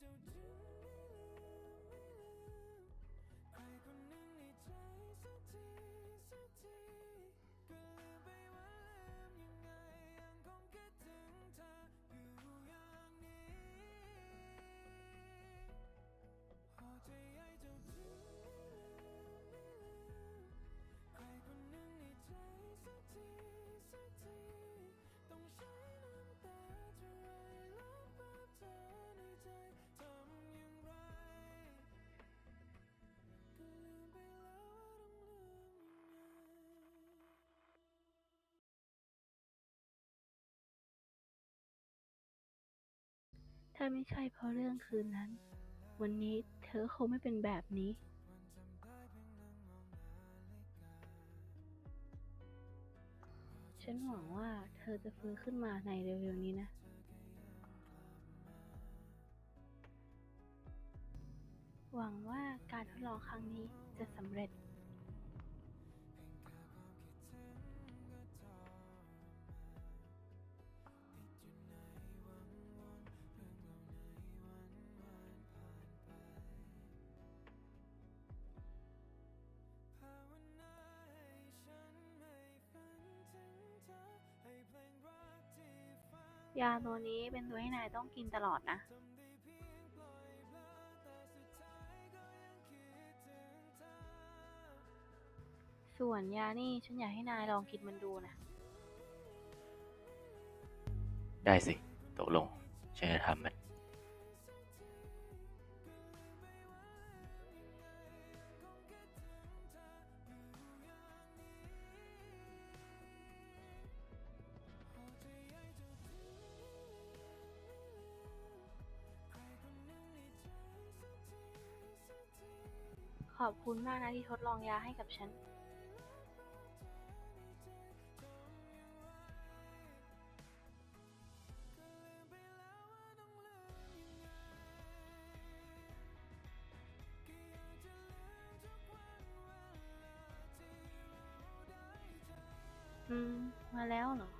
don't you? ถ้าไม่ใช่เพราะเรื่องคืนนั้น วันนี้เธอคงไม่เป็นแบบนี้ ฉันหวังว่าเธอจะฟื้นขึ้นมาในเร็วๆนี้นะ หวังว่าการทดลองครั้งนี้จะสำเร็จ ยาตัวนี้เป็นตัวให้นายต้องกินตลอดนะส่วนยานี่ฉันอยากให้นายลองกินมันดูนะ ได้สิ ตกลง ฉันจะทำมัน ขอบคุณมากนะที่ทดลองยาให้กับฉันอืม มาแล้วเหรอ